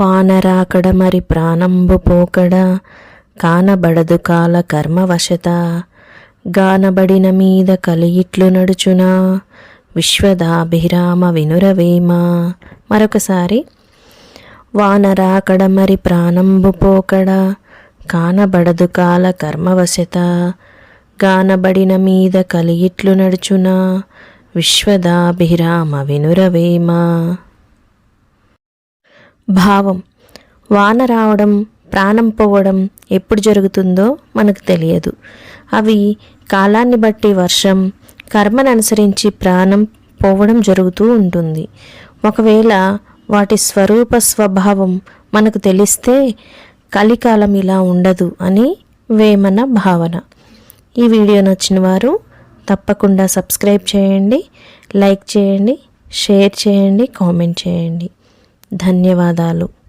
వానరాకడ మరి ప్రాణంబు పోకడ కానబడదు కాల కర్మవశత గానబడిన మీద కలియిట్లు నడుచునా విశ్వదాభిరామ వినురవేమ. మరొకసారి వానరాకడ మరి ప్రాణంబు పోకడ కానబడదు కాల కర్మవశత గానబడిన మీద కలియిట్లు నడుచునా విశ్వదాభిరామ వినురవేమ. భావం. వాన రావడం ప్రాణం పోవడం ఎప్పుడు జరుగుతుందో మనకు తెలియదు. అవి కాలాన్ని బట్టి వర్షం కర్మను అనుసరించి ప్రాణం పోవడం జరుగుతూ ఉంటుంది. ఒకవేళ వాటి స్వరూప స్వభావం మనకు తెలిస్తే కలికాలం ఇలా ఉండదు అని వేమన భావన. ఈ వీడియో నచ్చిన వారు తప్పకుండా సబ్స్క్రైబ్ చేయండి లైక్ చేయండి షేర్ చేయండి కామెంట్ చేయండి. ధన్యవాదాలు.